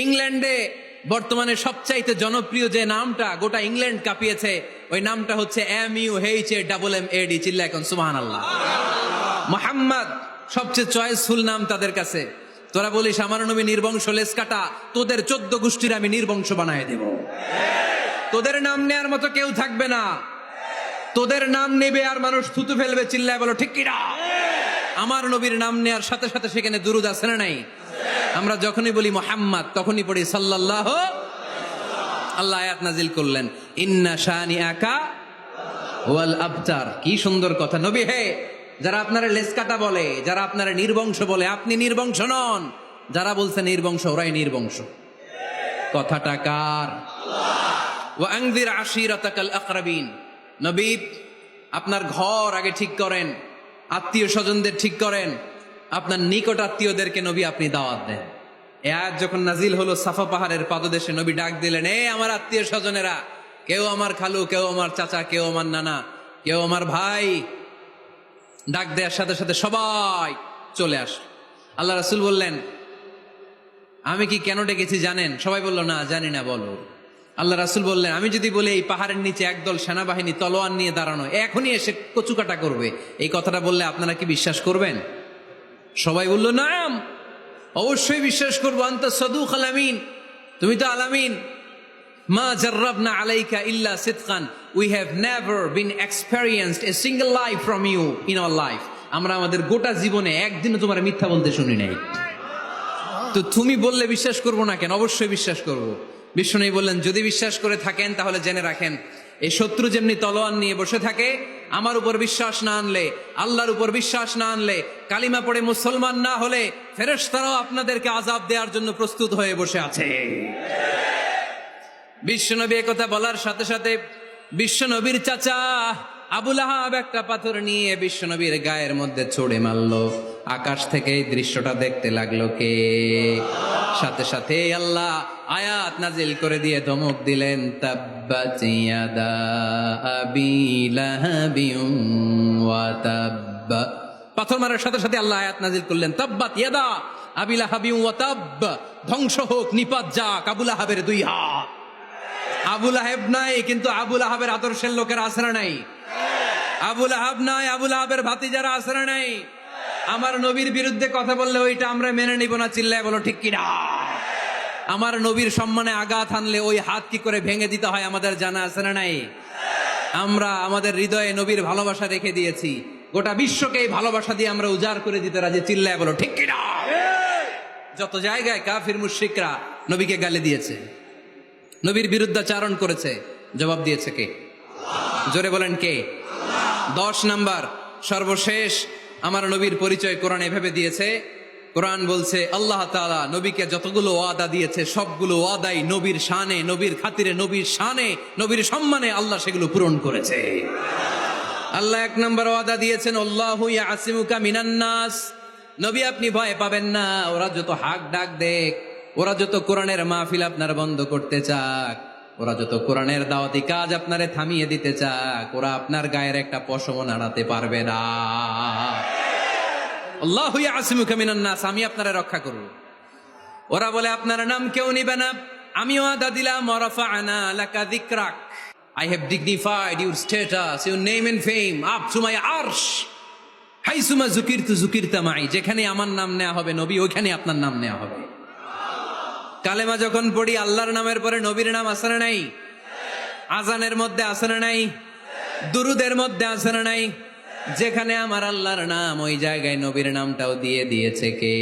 ইংল্যান্ডে বর্তমানে সবচাইতে জনপ্রিয় যে নামটা গোটা ইংল্যান্ড কাঁপিয়েছে, ওই নামটা হচ্ছে M U H A double M A D চিল্লা এখন সুবাহান আল্লাহ মোহাম্মদ, সবচেয়ে চয়েসফুল নাম তাদের কাছে। তোরা বলিস, আমার নবী নির্বংশ লেস কাটা, তোদের চোদ্দ গোষ্ঠীর আমি নির্বংশ বানায় দেব। তোদের নাম নেয়ার মতো কেউ থাকবে না। তোদের নাম নেবে আর মানুষ থুতু ফেলবে, চিল্লায় বলো, ঠিক কিনা? আমার নবীর নাম নেয়ার সাথে সাথে সেখানে দুরুদ আছে না নাই? আমরা যখনই বলি মোহাম্মদ, তখনই পড়ি সাল্লাল্লাহ আল্লাহ আয়াত নাজিল করলেন। ইন্না শাহানি আকা ওয়াল আবতার। কি সুন্দর কথা। নবী হে, যারা আপনারা লেসকাটা বলে, যারা আপনারা নির্বংশ বলে, আপনি নির্বংশ নন। যারা বলছে নির্বংশ, ওরাই নির্বংশ। কথাটা কার? ও আংদির আশিরাতাকাল আকরাবিন। নবী, আপনার ঘর আগে ঠিক করেন, আত্মীয় স্বজনদের ঠিক করেন আপনার নিকট আত্মীয়দেরকে নবী আপনি দাওয়াত দেন। এ আয়াত যখন নাজিল হলো, সাফা পাহাড়ের পাদদেশে নবী ডাক দিলেন, এ আমার আত্মীয় স্বজনেরা, কেউ আমার খালু, কেউ আমার চাচা, কেউ আমার নানা, কেউ আমার ভাই। ডাক দেওয়ার সাথে সাথে সবাই চলে আস আল্লাহ রাসুল বললেন, আমি কি কেন ডেকেছি জানেন? সবাই বলল, না, জানি না, বলো। আল্লাহ রাসুল বললেন, আমি যদি বলি, এই পাহাড়ের নিচে একদল সেনাবাহিনী তলোয়ার নিয়ে দাঁড়ানো, এখনই এসে কচুকাটা করবে। এই কথাটা বললে আপনারা কি বিশ্বাস করবেন? সবাই বলল, নাম। অবশ্যই বিশ্বাস করব, আন্ত সদুক আলামিন তুমি তো আলামিন মা জার্রাবনা আলাইকা ইল্লা সিদকান। We have never been experienced a single life from you in our life আমরা আমাদের গোটা জীবনে একদিনও তোমার মিথ্যা বলতে শুনি নাই। তো তুমি বললে বিশ্বাস করব না কেন? অবশ্যই বিশ্বাস করব। বিষ্ণু বললেন, যদি বিশ্বাস করে থাকেন, তাহলে জেনে রাখেন এই শত্রু যেমনি তলোয়ার নিয়ে বসে থাকে আমার উপর বিশ্বাস না আনলে, আল্লাহর উপর বিশ্বাস না আনলে, কালিমা পড়ে মুসলমান না হলে ফেরেশতারাও আপনাদেরকে আজাব দেওয়ার জন্য প্রস্তুত হয়ে বসে আছে। বিশ্বনবী কথা বলার সাথে সাথে বিশ্বনবীর চাচা আবুল আহাব একটা পাথর নিয়ে বিশ্বনবীর গায়ের মধ্যে ছড়ে মারলো। আকাশ থেকে এই দৃশ্যটা দেখতে লাগল কে? সাথে সাথে আল্লাহ আয়াত নাজিল করে দিয়ে ধমক দিলেন পাথর মারার সাথে সাথে আল্লাহ আয়াত নাজিল করলেন, তাব্বাত ইয়াদা আবি লাহাবিন ওয়া তাব্বা। ধ্বংস হোক, নিপাত যাক আবুল আহাবের দুই হাত। আবুল আহেব নাই, কিন্তু আবুল আহাবের আদর্শের লোকের আসরা নাই? আবুল আহাব নাই আবুল আহাবের ভাতিজারা আসরা নাই? আমার নবীর বিরুদ্ধে কথা বললে ওইটা আমরা মেনে নিব না, চিল্লায় বলো, ঠিক কিনা? আমার নবীর সম্মানে আঘাত আনলে ওই হাত কি করে ভেঙে দিতে হয় আমাদের জানা আছে না নাই? আমরা আমাদের হৃদয়ে নবীর ভালোবাসা রেখে দিয়েছি। গোটা বিশ্বকে এই ভালোবাসা দিয়ে আমরা উজাড় করে দিতে রাজি, চিল্লায় বলো, ঠিক কিনা? যত জায়গায় কাফির, মুশরিকরা নবীকে গালি দিয়েছে, নবীর বিরুদ্ধে বিরুদ্ধাচারণ করেছে, জবাব দিয়েছে কে? জোরে বলেন কে? দশ নাম্বার, সর্বশেষ আমার নবীর পরিচয় কোরআন এভাবে দিয়েছে। কোরআন বলছে, আল্লাহ তালা নবীকে যতগুলো ওয়াদা দিয়েছে, সবগুলো ওয়াদাই নবীর শানে, নবীর খাতিরে, নবীর শানে, নবীর সম্মানে আল্লাহ সেগুলো পূরণ করেছে। আল্লাহ এক নম্বর ওয়াদা দিয়েছেন, আল্লাহু ইয়াসিমুকা মিনান্নাস নবী আপনি ভয় পাবেন না, ওরা যত হাক ডাক দেখ, ওরা যত কোরআনের মাহফিল আপনার বন্ধ করতে চাক, ওরা যত কোরআনের দাওয়াতি কাজ আপনারে থামিয়ে দিতে চাক, ওরা আপনার গায়ের একটা পশম নাড়াতে পারবে না। আল্লাহ আসিমুকা মিনান্নাস আমি আপনারা রক্ষা করব। ওরা বলে আপনার নাম কেউ নিবে না। আমিও আদা দিলাম আনা লাকা দিকরাক I have dignified your status, your name and fame up to my arsh. হাইসুমা জুকিরতু জুকিরতা মাই যেখানে আমার নাম নেওয়া হবে নবী ওইখানে আপনার নাম নেওয়া হবে। কালেমা যখন পড়ি আল্লাহর নামের পরে নবীর নাম আসে না নাই? আজানের মধ্যে আসে না নাই? দুরুদের মধ্যে আসে না নাই? যেখানে আমার আল্লাহর নাম ওই জায়গায় নবীর নামটাও দিয়ে দিয়েছে কে?